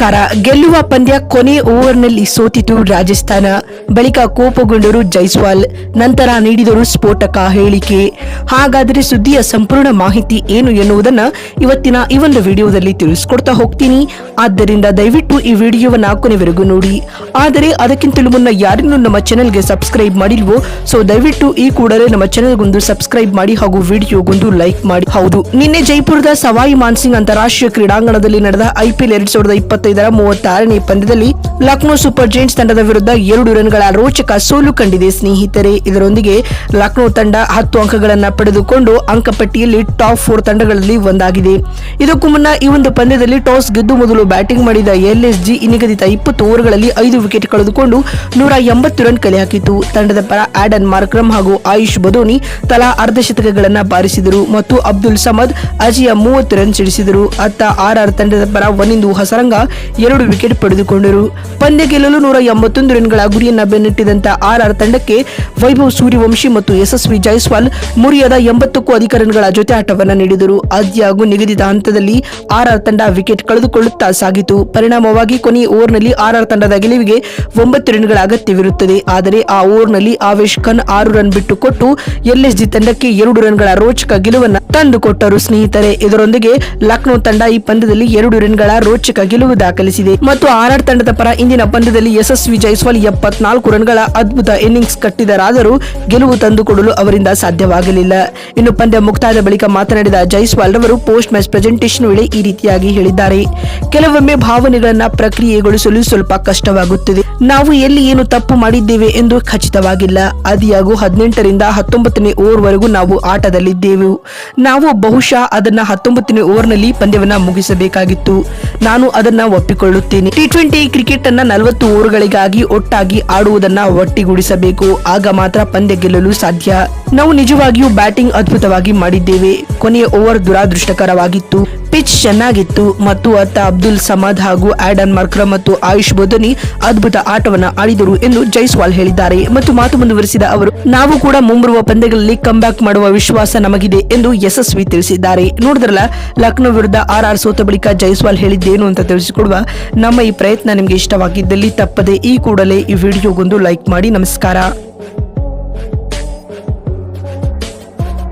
ನಮಸ್ಕಾರ ಗೆಲ್ಲುವ ಪಂದ್ಯ ಕೊನೆ ಓವರ್ನಲ್ಲಿ ಸೋತಿತು ರಾಜಸ್ಥಾನ. ಬಳಿಕ ಕೋಪಗೊಂಡರು ಜೈಸ್ವಾಲ್, ನಂತರ ನೀಡಿದರು ಸ್ಫೋಟಕ ಹೇಳಿಕೆ. ಹಾಗಾದರೆ ಸುದ್ದಿಯ ಸಂಪೂರ್ಣ ಮಾಹಿತಿ ಏನು ಎನ್ನುವುದನ್ನು ಇವತ್ತಿನ ಈ ಒಂದು ವಿಡಿಯೋದಲ್ಲಿ ತಿಳಿಸ್ಕೊಡ್ತಾ ಹೋಗ್ತೀನಿ. ಆದ್ದರಿಂದ ದಯವಿಟ್ಟು ಈ ವಿಡಿಯೋವನ್ನು ಕೊನೆವರೆಗೂ ನೋಡಿ. ಆದರೆ ಅದಕ್ಕಿಂತಲೂ ಮುನ್ನ ಯಾರನ್ನು ನಮ್ಮ ಚಾನೆಲ್ಗೆ ಸಬ್ಸ್ಕ್ರೈಬ್ ಮಾಡಿಲ್ವೋ, ಸೊ ದಯವಿಟ್ಟು ಈ ಕೂಡಲೇ ನಮ್ಮ ಚಾನೆಲ್ಗೊಂದು ಸಬ್ಸ್ಕ್ರೈಬ್ ಮಾಡಿ ಹಾಗೂ ವಿಡಿಯೋಗೊಂದು ಲೈಕ್ ಮಾಡಿ. ಹೌದು, ನಿನ್ನೆ ಜೈಪುರದ ಸವಾಯಿ ಮಾನ್ಸಿಂಗ್ ಅಂತಾರಾಷ್ಟ್ರೀಯ ಕ್ರೀಡಾಂಗಣದಲ್ಲಿ ನಡೆದ ಐಪಿಎಲ್ ಎರಡ್ ಸಾವಿರದ ಇಪ್ಪತ್ತೈದರ ಮೂವತ್ತಾರನೇ ಪಂದ್ಯದಲ್ಲಿ ಲಕ್ನೋ ಸೂಪರ್ ಜೈಂಟ್ಸ್ ತಂಡದ ವಿರುದ್ಧ ಎರಡು ರನ್ಗಳ ರೋಚಕ ಸೋಲು ಕಂಡಿದೆ ಸ್ನೇಹಿತರೆ. ಇದರೊಂದಿಗೆ ಲಕ್ನೋ ತಂಡ ಹತ್ತು ಅಂಕಗಳನ್ನು ಪಡೆದುಕೊಂಡು ಅಂಕಪಟ್ಟಿಯಲ್ಲಿ ಟಾಪ್ ಫೋರ್ ತಂಡಗಳಲ್ಲಿ ಒಂದಾಗಿದೆ. ಇದಕ್ಕೂ ಮುನ್ನ ಈ ಒಂದು ಪಂದ್ಯದಲ್ಲಿ ಟಾಸ್ ಗೆದ್ದು ಮೊದಲು ಬ್ಯಾಟಿಂಗ್ ಮಾಡಿದ ಎಲ್ಎಸ್ಜಿ ನಿಗದಿತ ಇಪ್ಪತ್ತು ಓವರ್ಗಳಲ್ಲಿ ಐದು ವಿಕೆಟ್ ಕಳೆದುಕೊಂಡು ನೂರ ಎಂಬತ್ತು ರನ್ ಕಲೆ ಹಾಕಿತು ತಂಡದ ಪರ ಆಡನ್ ಮಾರ್ಕ್ರಮ್ ಹಾಗೂ ಆಯುಷ್ ಬದೋನಿ ತಲಾ ಅರ್ಧ ಶತಕಗಳನ್ನ ಬಾರಿಸಿದರು ಮತ್ತು ಅಬ್ದುಲ್ ಸಮದ್ ಅಜಿಯ ಮೂವತ್ತು ರನ್ ಸಿಡಿಸಿದರು. ಅತ್ತ ಆರ್ಆರ್ ತಂಡದ ಪರ ಒನಿಂದು ಹಸರಂಗ ಎರಡು ವಿಕೆಟ್ ಪಡೆದುಕೊಂಡರು. ಪಂದ್ಯ ಗೆಲ್ಲಲು ನೂರ ಎಂಬತ್ತೊಂದು ರನ್ಗಳ ಗುರಿಯನ್ನ ಬೆನ್ನಟ್ಟಿದಂತ ಆರ್ಆರ್ ತಂಡಕ್ಕೆ ವೈಭವ್ ಸೂರ್ಯವಂಶಿ ಮತ್ತು ಯಶಸ್ವಿ ಜೈಸ್ವಾಲ್ ಮುರಿಯದ ಎಂಬತ್ತಕ್ಕೂ ಅಧಿಕ ರನ್ಗಳ ಜೊತೆ ಆಟವನ್ನು ನೀಡಿದರು. ಆದ್ಯಾಗೂ ನಿಗದಿತ ಹಂತದಲ್ಲಿ ಆರ್ಆರ್ ತಂಡ ವಿಕೆಟ್ ಕಳೆದುಕೊಳ್ಳುತ್ತಾ ಸಾಗಿತು. ಪರಿಣಾಮವಾಗಿ ಕೊನೆಯ ಓವರ್ನಲ್ಲಿ ಆರ್ಆರ್ ತಂಡದ ಗೆಲುವಿಗೆ ಒಂಬತ್ತು ರನ್ಗಳ ಅಗತ್ಯವಿರುತ್ತದೆ. ಆದರೆ ಆ ಓವರ್ನಲ್ಲಿ ಆವೇಶ್ ಖಾನ್ ಆರು ರನ್ ಬಿಟ್ಟುಕೊಟ್ಟು ಎಲ್ಎಸ್ಜಿ ತಂಡಕ್ಕೆ ಎರಡು ರನ್ಗಳ ರೋಚಕ ಗೆಲುವನ್ನು ತಂದುಕೊಟ್ಟರು. ಸ್ನೇಹಿತರೆ, ಇದರೊಂದಿಗೆ ಲಕ್ನೋ ತಂಡ ಈ ಪಂದ್ಯದಲ್ಲಿ ಎರಡು ರನ್ಗಳ ರೋಚಕ ಗೆಲುವು ದಾಖಲಿಸಿದೆ. ಮತ್ತು ಆರ್ಆರ್ ತಂಡದ ಪರ ಇಂದಿನ ಪಂದ್ಯದಲ್ಲಿ ಯಶಸ್ವಿ ಜೈಸ್ವಾಲ್ ಎಪ್ಪತ್ನಾಲ್ಕು ರನ್ಗಳ ಅದ್ಭುತ ಇನ್ನಿಂಗ್ಸ್ ಕಟ್ಟಿದರಾದರೂ ಗೆಲುವು ತಂದುಕೊಡಲು ಅವರಿಂದ ಸಾಧ್ಯವಾಗಲಿಲ್ಲ. ಇನ್ನು ಪಂದ್ಯ ಮುಕ್ತಾಯದ ಬಳಿಕ ಮಾತನಾಡಿದ ಜೈಸ್ವಾಲ್ ರವರು, ಪೋಸ್ಟ್ ಮ್ಯಾಚ್ ಪ್ರೆಸೆಂಟೇಷನ್ ವೇಳೆ ಈ ರೀತಿಯಾಗಿ ಹೇಳಿದ್ದಾರೆ. ಕೆಲವೊಮ್ಮೆ ಭಾವನೆಗಳನ್ನ ಪ್ರಕ್ರಿಯೆಗೊಳಿಸಲು ಸ್ವಲ್ಪ ಕಷ್ಟವಾಗುತ್ತದೆ. ನಾವು ಎಲ್ಲಿ ಏನು ತಪ್ಪು ಮಾಡಿದ್ದೇವೆ ಎಂದು ಖಚಿತವಾಗಿಲ್ಲ. ಆದಿಯಾಗೂ ಹದಿನೆಂಟರಿಂದ ಹತ್ತೊಂಬತ್ತನೇ ಓವರ್ವರೆಗೂ ನಾವು ಆಟದಲ್ಲಿದ್ದೆವು. ನಾವು ಬಹುಶಃ ಅದನ್ನ ಹತ್ತೊಂಬತ್ತನೇ ಓವರ್ನಲ್ಲಿ ಪಂದ್ಯವನ್ನ ಮುಗಿಸಬೇಕಾಗಿತ್ತು. ನಾನು ಅದನ್ನ ಒಪ್ಪಿಕೊಳ್ಳುತ್ತೇನೆ. ಟಿ ಟ್ವೆಂಟಿ ಕ್ರಿಕೆಟ್ ಅನ್ನ ನಲವತ್ತು ಓವರ್ಗಳಿಗಾಗಿ ಒಟ್ಟಾಗಿ ಆಡುವುದನ್ನ ಒಟ್ಟಿಗೂಡಿಸಬೇಕು. ಆಗ ಮಾತ್ರ ಪಂದ್ಯ ಗೆಲ್ಲಲು ಸಾಧ್ಯ. ನಾವು ನಿಜವಾಗಿಯೂ ಬ್ಯಾಟಿಂಗ್ ಅದ್ಭುತವಾಗಿ ಮಾಡಿದ್ದೇವೆ. ಕೊನೆಯ ಓವರ್ ದುರಾದೃಷ್ಟಕರವಾಗಿತ್ತು. ಪಿಚ್ ಚೆನ್ನಾಗಿತ್ತು. ಮತ್ತು ಅತ್ತ ಅಬ್ದುಲ್ ಸಮದ್ ಹಾಗೂ ಆಡನ್ ಮರ್ಕ್ರ ಮತ್ತು ಆಯುಷ್ ಬೋಧನಿ ಅದ್ಭುತ ಆಟವನ್ನ ಆಡಿದರು ಎಂದು ಜೈಸ್ವಾಲ್ ಹೇಳಿದ್ದಾರೆ. ಮತ್ತು ಮಾತು ಮುಂದುವರಿಸಿದ ಅವರು, ನಾವು ಕೂಡ ಮುಂಬರುವ ಪಂದ್ಯಗಳಲ್ಲಿ ಕಂಬ್ಯಾಕ್ ಮಾಡುವ ವಿಶ್ವಾಸ ನಮಗಿದೆ ಎಂದು ಯಶಸ್ವಿ ತಿಳಿಸಿದ್ದಾರೆ. ನೋಡಿದ್ರಲ್ಲ, ಲಕ್ನೋ ವಿರುದ್ಧ ಆರ್ ಆರ್ ಸೋತ ಬಳಿಕ ಜೈಸ್ವಾಲ್ ಹೇಳಿದ್ದೇನು ಅಂತ ತಿಳಿಸಿಕೊಡುವ ನಮ್ಮ ಈ ಪ್ರಯತ್ನ ನಿಮಗೆ ಇಷ್ಟವಾಗಿದ್ದಲ್ಲಿ ತಪ್ಪದೆ ಈ ಕೂಡಲೇ ಈ ವಿಡಿಯೋಗೊಂದು ಲೈಕ್ ಮಾಡಿ ನಮಸ್ಕಾರ.